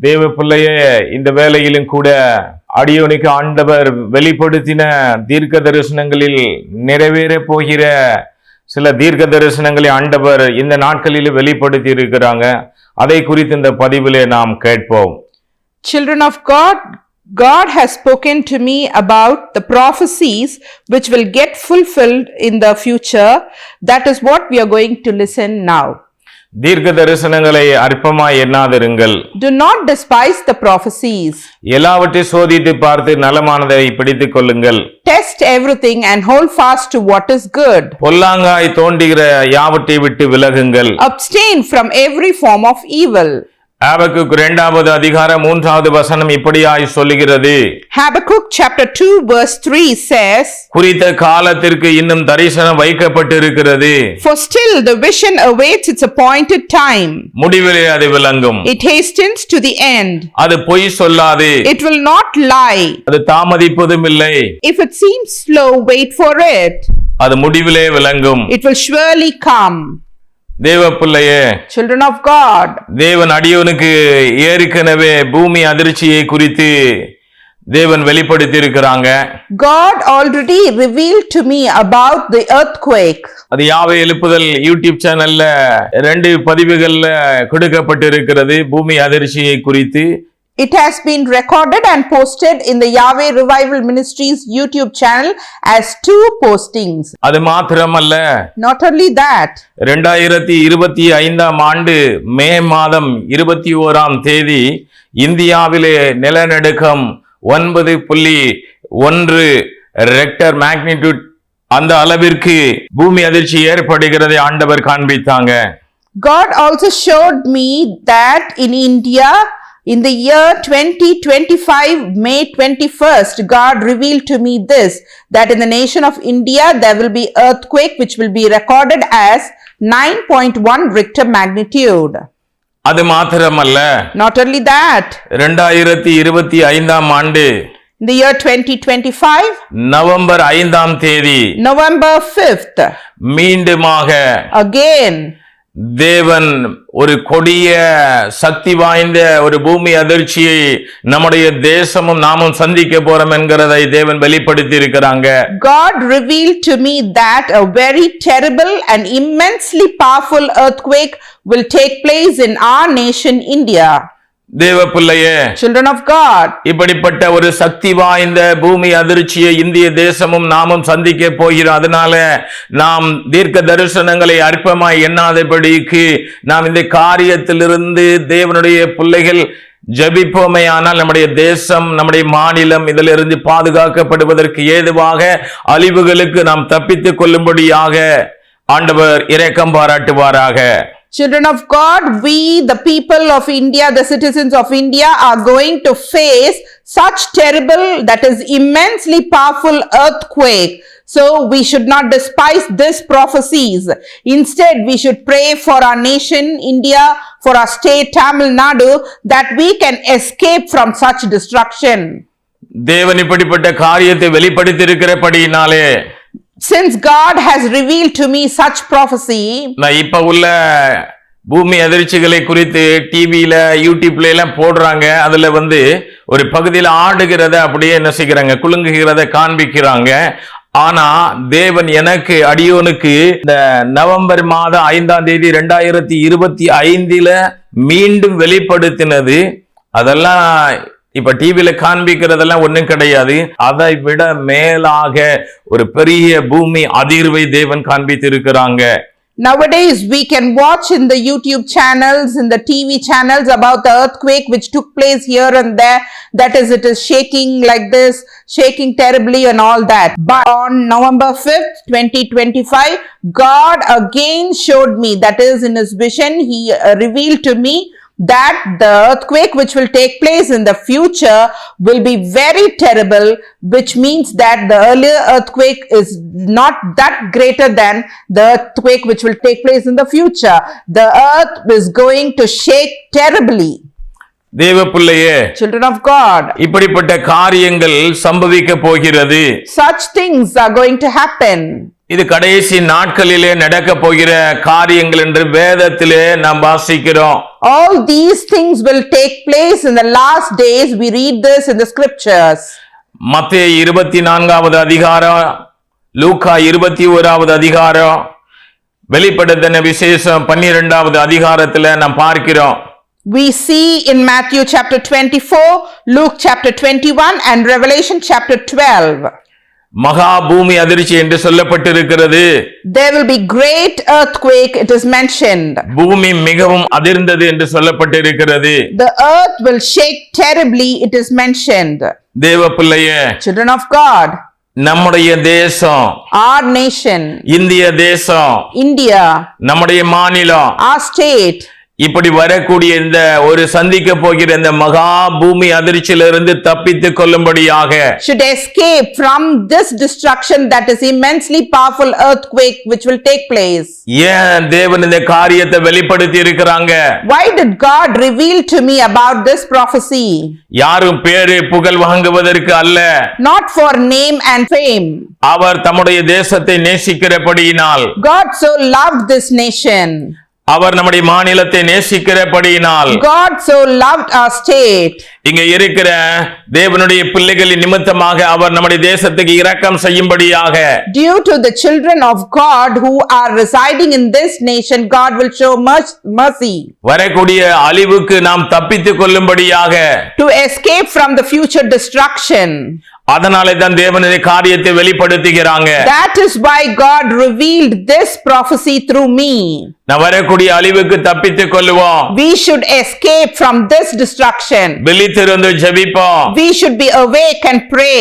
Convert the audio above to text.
தேவ பிள்ளையே இந்த வேலையிலும் கூட அடியோனுக்கு ஆண்டவர் வெளிப்படுத்தின தீர்க்க தரிசனங்களில் நிறைவேற போகிற சில தீர்க்க தரிசனங்களை ஆண்டவர் இந்த நாட்களில் வெளிப்படுத்தி இருக்கிறாங்க அதை குறித்து இந்த பதிவிலே நாம் கேட்போம் Children of God, God has spoken to me about the prophecies which will get fulfilled in the future. That is what we are going to listen now. தீர்க்க தரிசனங்களை அற்பமாய் எண்ணாதிருங்கள் Do not despise the prophecies. எல்லாவற்றை சோதித்து பார்த்து நலமானதை பிடித்துக் கொள்ளுங்கள் Test everything and hold fast to what is good. பொல்லாங்காய் தோன்றுகிற யாவற்றை விட்டு விலகுங்கள் Abstain from every form of evil. ஆபக்குக்கு இரண்டாவது அதிகாரம் மூன்றாவது வசனம் இப்படியாய் சொல்லுகிறது Habakkuk chapter 2 verse 3 says, குறித்த காலத்திற்கு இன்னும் தரிசனம் வைக்கப்பட்டிருக்கிறது For still the vision awaits its appointed time. முடிவிலே அது விளங்கும் It hastens to the end. அது பொய் சொல்லாது It will not lie. அது தாமதிப்பதும் இல்லை If it seems slow, wait for it. அது முடிவிலே விளங்கும் It will surely come. தேவ பிள்ளையே Children of God, தேவன் அடியவனுக்கு ஏற்கனவே பூமி அதிர்ச்சியை குறித்து தேவன் வெளிப்படுத்தி இருக்கிறாங்க God already revealed to me about the earthquake. அது யாவை எழுப்புதல் யூடியூப் சேனல்ல ரெண்டு பதிவுகள்ல கொடுக்கப்பட்டு இருக்கிறது பூமி அதிர்ச்சியை குறித்து. It has been recorded and posted in the Yahweh Revival Ministries YouTube channel as two postings. அது மாத்திரமல்ல Not only that, ரெண்டாயிரத்தி இருபத்தி ஐந்தாம் ஆண்டு மே மாதம் இருபத்தி ஓராம் தேதி இந்தியாவிலே நிலநடுக்கம் ஒன்பது புள்ளி ஒன்று ரெக்டர் மேக்னிடியூட் அந்த அளவிற்கு பூமி அதிர்ச்சி ஏற்படுகிறதை ஆண்டவர் காண்பித்தாங்க God also showed me that in India, in the year 2025, May 21st, God revealed to me this that in the nation of India, there will be earthquake which will be recorded as 9.1 Richter magnitude. அது மாத்திரமல்ல Not only that, ரெண்டாயிரத்தி இருபத்தி ஐந்தாம் ஆண்டு in the year 2025, November ஐந்தாம் தேதி November 5th, மீண்டுமாக again, தேவன் ஒரு கொடிய சக்தி வாய்ந்த ஒரு பூமி அதிர்ச்சியை நம்முடைய தேசமும் நாமும் சந்திக்க போறோம் என்கிறதை தேவன் வெளிப்படுத்தி இருக்கிறாங்க God revealed to me that a very terrible and immensely powerful earthquake will take place in our nation, India. தேவ பிள்ளையே Children of God, இப்படிப்பட்ட ஒரு சக்தி வாய்ந்த பூமி அதிர்ச்சியை இந்திய தேசமும் நாமும் சந்திக்க போகிறோம். அதனால நாம் தீர்க்க தரிசனங்களை அற்பமாய் எண்ணாதபடிக்கு நாம் இந்த காரியத்திலிருந்து தேவனுடைய பிள்ளைகள் ஜபிப்போமே. ஆனால் நம்முடைய தேசம் நம்முடைய மாநிலம் இதிலிருந்து பாதுகாக்கப்படுவதற்கு ஏதுவாக அழிவுகளுக்கு நாம் தப்பித்துக் கொள்ளும்படியாக ஆண்டவர் இரக்கம் பாராட்டுவாராக. Children of God, we, the people of India, the citizens of India, are going to face such terrible, that is immensely powerful earthquake. So we should not despise these prophecies. Instead, we should pray for our nation, India, for our state, Tamil Nadu, that we can escape from such destruction. தேவன் இப்படிப்பட்ட காரியத்தை வெளிப்படுத்தியிருக்கிறபடியினாலே Since God has revealed to me such prophecy, நான் இப்ப உள்ள பூமி அதிர்ச்சிகளை குறித்து டிவியில யூடியூப்ல எல்லாம் போடுறாங்க. அதுல வந்து ஒரு பகுதியில் ஆடுகிறத அப்படியே என்ன செய்கிறாங்க குலுங்குகிறத காண்பிக்கிறாங்க. ஆனா தேவன் எனக்கு அடியோனுக்கு இந்த நவம்பர் மாதம் ஐந்தாம் தேதி ரெண்டாயிரத்தி இருபத்தி ஐந்தில மீண்டும் வெளிப்படுத்தினது. அதெல்லாம் இப்ப டிவியில காண்பிக்கிறதெல்லாம் ஒண்ணும் கிடையாது அதை விட மேலாக ஒரு பெரிய பூமி அதிர்வை தேவன் காண்பித்து இருக்கிறாங்க Nowadays, we can watch in the YouTube channels, in the TV channels about the earthquake which took place here and there. That is, it is shaking like this, shaking terribly and all that. But on November 5th, 2025, God again showed me, that is, in His vision, He revealed to me that the earthquake which will take place in the future will be very terrible, which means that the earlier earthquake is not that greater than the earthquake which will take place in the future. The earth is going to shake terribly. தேவ பிள்ளையே Children of God, இப்படிப்பட்ட காரியங்கள் சம்பவிக்க போகிறது such things are going to happen. இது கடைசி நாட்களிலே நடக்க போகிற காரியங்கள் என்று வேதத்திலே நாம் வாசிக்கிறோம் All these things will take place in the last days. We read this in the scriptures. மத்திய இருபத்தி நான்காவது அதிகாரம் லூக்கா இருபத்தி ஓராவது அதிகாரம் வெளிப்படுத்தின விசேஷம் பன்னிரெண்டாவது அதிகாரத்துல நாம் பார்க்கிறோம் We see in Matthew chapter 24, Luke chapter 21, and Revelation chapter 12. மகா பூமி அதிர்ச்சி என்று சொல்லப்பட்டிருக்கிறது There will be great earthquake, it is mentioned. பூமி மிகவும் அதிர்ந்தது என்று சொல்லப்பட்டிருக்கிறது The earth will shake terribly, it is mentioned. தேவ பிள்ளையே Children of God, நம்முடைய தேசம் our nation, இந்திய தேசம் India, நம்முடைய மாநிலம் our state, இப்படி வரக்கூடிய இந்த ஒரு சந்திக்க போகிற இந்த மகா பூமி அதிர்ச்சியிலிருந்து தப்பித்துக் கொள்ளும்படியாக should escape from this destruction that is immensely powerful earthquake which will take place. ஏன் தேவன் இந்த காரியத்தை வெளிப்படுத்தி இருக்கிறாங்க Why did God reveal to me about this prophecy? யாரும் பேரு புகழ் வாங்குவதற்கு அல்ல Not for name and fame. அவர் தம்முடைய தேசத்தை நேசிக்கிறபடியினால் God so loved this nation. அவர் நம்முடைய மாநிலத்தை நேசிக்கிறபடியினால் God so loved our state. இங்க இருக்கிற தேவனுடைய பிள்ளைகளின் நிமித்தமாக அவர் நம்முடைய தேசத்துக்கு இரக்கம் செய்யும்படியாக Due to the children of God who are residing in this nation, God will show much mercy வரக்கூடிய அழிவுக்கு நாம் தப்பித்துக் கொள்ளும்படியாக to escape from the future destruction. அதனாலே தான் தேவனுடைய காரியத்தை வெளிப்படுத்துகிறாங்க That is why God revealed this prophecy through me. நான் வரக்கூடிய அழிவுக்கு தப்பித்துக் கொள்ளுவோம் We should escape from this destruction. விழித்திருந்து ஜெபிப்போம் We should be awake and pray.